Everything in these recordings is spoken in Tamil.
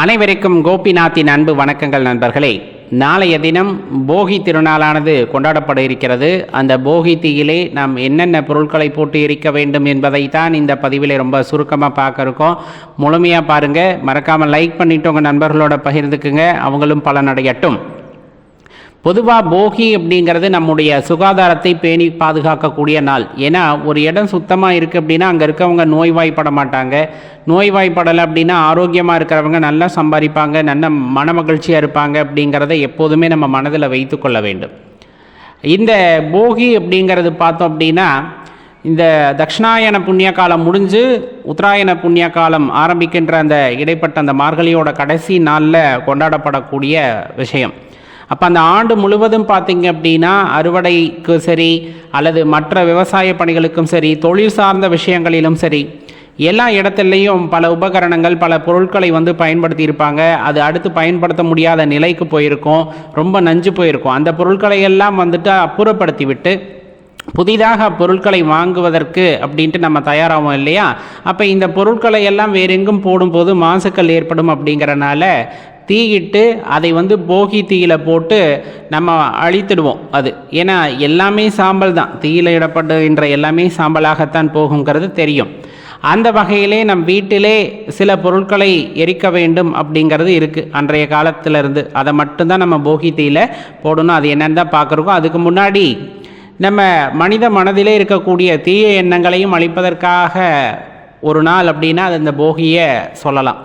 அனைவருக்கும் கோபிநாத்தின் அன்பு வணக்கங்கள் நண்பர்களே. நாளைய தினம் போகி திருநாளானது கொண்டாடப்பட இருக்கிறது. அந்த போகி தீயிலே நாம் என்னென்ன பொருட்களை போட்டு எரிக்க வேண்டும் என்பதை தான் இந்த பதிவிலே ரொம்ப சுருக்கமாக பார்க்க இருக்கோம். முழுமையாக பாருங்கள் மறக்காமல் லைக் பண்ணிவிட்டு உங்கள் நண்பர்களோட பகிர்ந்துக்குங்க. அவங்களும் பலனடையட்டும். பொதுவாக போகி அப்படிங்கிறது நம்முடைய சுகாதாரத்தை பேணி பாதுகாக்கக்கூடிய நாள். ஏன்னா ஒரு இடம் சுத்தமாக இருக்குது அப்படின்னா அங்கே இருக்கவங்க நோய்வாய்ப்பட மாட்டாங்க. நோய்வாய்ப்படலை அப்படின்னா ஆரோக்கியமாக இருக்கிறவங்க நல்லா சம்பாதிப்பாங்க நல்ல மன மகிழ்ச்சியாக இருப்பாங்க அப்படிங்கிறத எப்போதுமே நம்ம மனதில் வைத்துக்கொள்ள வேண்டும். இந்த போகி அப்படிங்கிறது பார்த்தோம் அப்படின்னா இந்த தக்ஷணாயன புண்ணிய காலம் முடிஞ்சு உத்தராயண புண்ணிய காலம் ஆரம்பிக்கின்ற அந்த இடைப்பட்ட அந்த மார்கழியோட கடைசி நாளில் கொண்டாடப்படக்கூடிய விஷயம். அப்போ அந்த ஆண்டு முழுவதும் பார்த்தீங்க அப்படின்னா அறுவடைக்கு சரி அல்லது மற்ற விவசாய பணிகளுக்கும் சரி தொழில் சார்ந்த விஷயங்களிலும் சரி எல்லா இடத்துலையும் பல உபகரணங்கள் பல பொருட்களை வந்து பயன்படுத்தி இருப்பாங்க அது அடுத்து பயன்படுத்த முடியாத நிலைக்கு போயிருக்கும். ரொம்ப நஞ்சு போயிருக்கும். அந்த பொருட்களை எல்லாம் வந்துட்டு அப்புறப்படுத்தி விட்டு புதிதாக பொருட்களை வாங்குவதற்கு அப்படின்ட்டு நம்ம தயாராகும் இல்லையா? அப்போ இந்த பொருட்களை எல்லாம் வேறெங்கும் போடும்போது மாசுக்கள் ஏற்படும் அப்படிங்கிறனால தீயிட்டு அதை வந்து போகி தீயில போட்டு நம்ம அழித்திடுவோம் அது. ஏன்னா எல்லாமே சாம்பல் தான். தீயில இடப்படுகின்ற எல்லாமே சாம்பலாகத்தான் போகுங்கிறது தெரியும். அந்த வகையிலே நம் வீட்டிலே சில பொருட்களை எரிக்க வேண்டும் அப்படிங்கிறது இருக்குது அன்றைய காலத்திலிருந்து அதை மட்டும்தான் நம்ம போகி தீயில போடணும். அது என்னன்னு தான் பார்க்குறோம். அதுக்கு முன்னாடி நம்ம மனித மனதிலே இருக்கக்கூடிய தீய எண்ணங்களையும் அழிப்பதற்காக ஒரு நாள் அப்படின்னா அது இந்த போகியை சொல்லலாம்.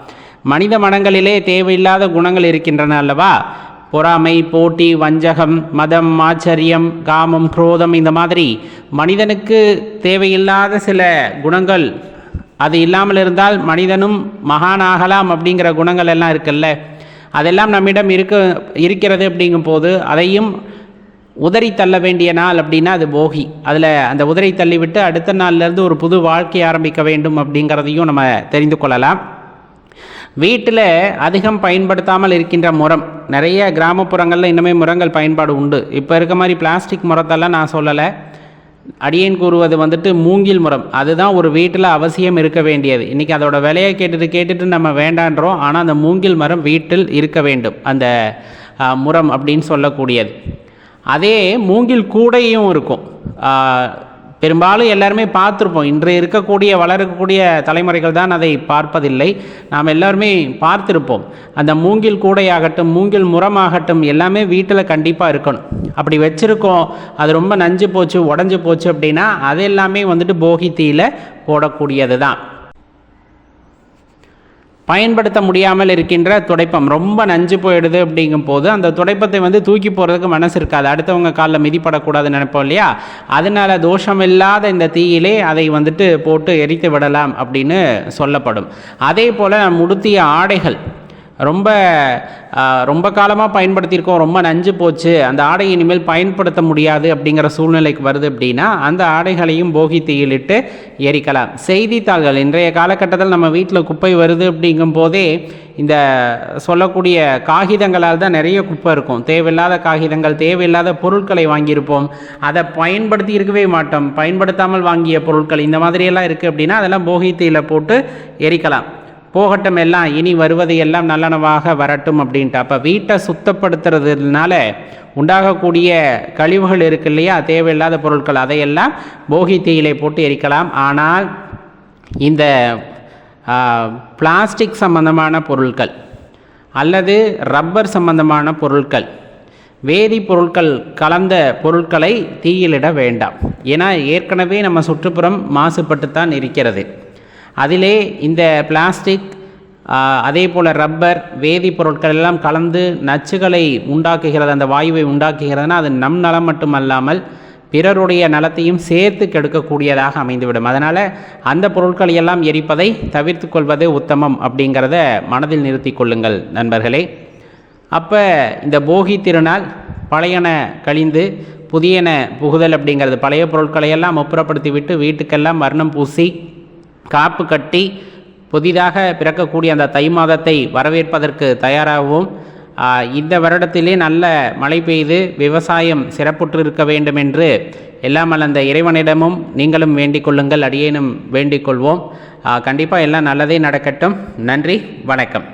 மனித மனங்களிலே தேவையில்லாத குணங்கள் இருக்கின்றன அல்லவா? பொறாமை போட்டி வஞ்சகம் மதம் ஆச்சரியம் காமம் குரோதம் இந்த மாதிரி மனிதனுக்கு தேவையில்லாத சில குணங்கள் அது இல்லாமல் இருந்தால் மனிதனும் மகானாகலாம் அப்படிங்கிற குணங்கள் எல்லாம் இருக்குல்ல? அதெல்லாம் நம்மிடம் இருக்க இருக்கிறது அப்படிங்கும் போது அதையும் உதறி தள்ள வேண்டிய நாள் அப்படின்னா அது போகி. அதில் அந்த உதறி தள்ளிவிட்டு அடுத்த நாள்லேருந்து ஒரு புது வாழ்க்கை ஆரம்பிக்க வேண்டும் அப்படிங்கிறதையும் நம்ம தெரிந்து கொள்ளலாம். வீட்டில் அதிகம் பயன்படுத்தாமல் இருக்கின்ற முறம் நிறைய கிராமப்புறங்களில் இன்னுமே முரங்கள் பயன்பாடு உண்டு. இப்போ இருக்க மாதிரி பிளாஸ்டிக் முறத்தெல்லாம் நான் சொல்லலை. அடியேன் கூறுவது வந்துட்டு மூங்கில் முறம் அதுதான் ஒரு வீட்டில் அவசியம் இருக்க வேண்டியது. இன்றைக்கி அதோட விலையை கேட்டுட்டு கேட்டுட்டு நம்ம வேண்டான்றோம். ஆனால் அந்த மூங்கில் மரம் வீட்டில் இருக்க வேண்டும். அந்த முரம் முறம் அப்படின்னு சொல்லக்கூடியது. அதே மூங்கில் கூடையும் இருக்கும். பெரும்பாலும் எல்லாருமே பார்த்துருப்போம். இன்று இருக்கக்கூடிய வளரக்கூடிய தலைமுறைகள் தான் அதை பார்ப்பதில்லை. நாம் எல்லாருமே பார்த்திருப்போம். அந்த மூங்கில் கூடையாகட்டும் மூங்கில் முரமாகட்டும் எல்லாமே வீட்டில் கண்டிப்பாக இருக்கணும். அப்படி வச்சுருக்கோம். அது ரொம்ப நஞ்சு போச்சு உடஞ்சி போச்சு அப்படின்னா அது எல்லாமே வந்துட்டு போகி தீயில் போடக்கூடியது தான் பயன்படுத்த முடியாமல் இருக்கின்ற துடைப்பம். ரொம்ப நஞ்சு போயிடுது அப்படிங்கும் போது அந்த துடைப்பத்தை வந்து தூக்கி போகிறதுக்கு மனசு இருக்காது. அடுத்தவங்க காலில் மிதிப்படக்கூடாதுன்னு நினைப்போம் இல்லையா? அதனால தோஷம் இல்லாத இந்த தீயிலே அதை வந்துட்டு போட்டு எரித்து விடலாம் அப்படின்னு சொல்லப்படும். அதே போல் உடுத்திய ஆடைகள். ரொம்ப ரொம்ப காலமாக பயன்படுத்தியிருக்கோம். ரொம்ப நஞ்சு போச்சு. அந்த ஆடை இனிமேல் பயன்படுத்த முடியாது அப்படிங்கிற சூழ்நிலைக்கு வருது அப்படின்னா அந்த ஆடைகளையும் போகி தீயிலிட்டு எரிக்கலாம். செய்தித்தாள்கள் இன்றைய காலகட்டத்தில் நம்ம வீட்டில் குப்பை வருது அப்படிங்கும் போதே இந்த சொல்லக்கூடிய காகிதங்களால் தான் நிறைய குப்பை இருக்கும். தேவையில்லாத காகிதங்கள் தேவையில்லாத பொருட்களை வாங்கியிருப்போம். அதை பயன்படுத்தி இருக்கவே மாட்டோம். பயன்படுத்தாமல் வாங்கிய பொருட்கள் இந்த மாதிரியெல்லாம் இருக்குது அப்படின்னா அதெல்லாம் போகித்தியில் போட்டு எரிக்கலாம். போகட்டும் எல்லாம் இனி வருவது எல்லாம் நல்லனவாக வரட்டும் அப்படின்ட்டு. அப்போ வீட்டை சுத்தப்படுத்துறதுனால உண்டாகக்கூடிய கழிவுகள் இருக்கு இல்லையா? தேவையில்லாத பொருட்கள் அதையெல்லாம் போகி தீயிலை போட்டு எரிக்கலாம். ஆனால் இந்த பிளாஸ்டிக் சம்பந்தமான பொருட்கள் அல்லது ரப்பர் சம்பந்தமான பொருட்கள் வேதிப்பொருட்கள் கலந்த பொருட்களை தீயிலிட வேண்டாம். ஏன்னா ஏற்கனவே நம்ம சுற்றுப்புறம் மாசுபட்டுத்தான் இருக்கிறது. அதிலே இந்த பிளாஸ்டிக் அதே போல் ரப்பர் வேதிப்பொருட்கள் எல்லாம் கலந்து நச்சுகளை உண்டாக்குகிறது அந்த வாயுவை உண்டாக்குகிறதுனா அது நம் நலம் மட்டுமல்லாமல் பிறருடைய நலத்தையும் சேர்த்து கெடுக்கக்கூடியதாக அமைந்துவிடும். அதனால் அந்த பொருட்களை எல்லாம் எரிப்பதை தவிர்த்து கொள்வது உத்தமம் அப்படிங்கிறத மனதில் நிறுத்தி கொள்ளுங்கள் நண்பர்களே. அப்போ இந்த போகி திருநாள் பழையன கழிந்து புதியன புகுதல் அப்படிங்கிறது. பழைய பொருட்களை எல்லாம் ஒப்புறப்படுத்தி விட்டு வீட்டுக்கெல்லாம் வர்ணம் பூசி காப்பு கட்டி புதிதாக பிறக்கக்கூடிய அந்த தை மாதத்தை வரவேற்பதற்கு தயாராகவும் இந்த வருடத்திலே நல்ல மழை பெய்து விவசாயம் சிறப்புற்று இருக்க வேண்டும் என்று எல்லாம் அந்த இறைவனிடமும் நீங்களும் வேண்டிக் கொள்ளுங்கள் அடியேனும் வேண்டிக் கொள்வோம். கண்டிப்பாக எல்லாம் நல்லதே நடக்கட்டும். நன்றி வணக்கம்.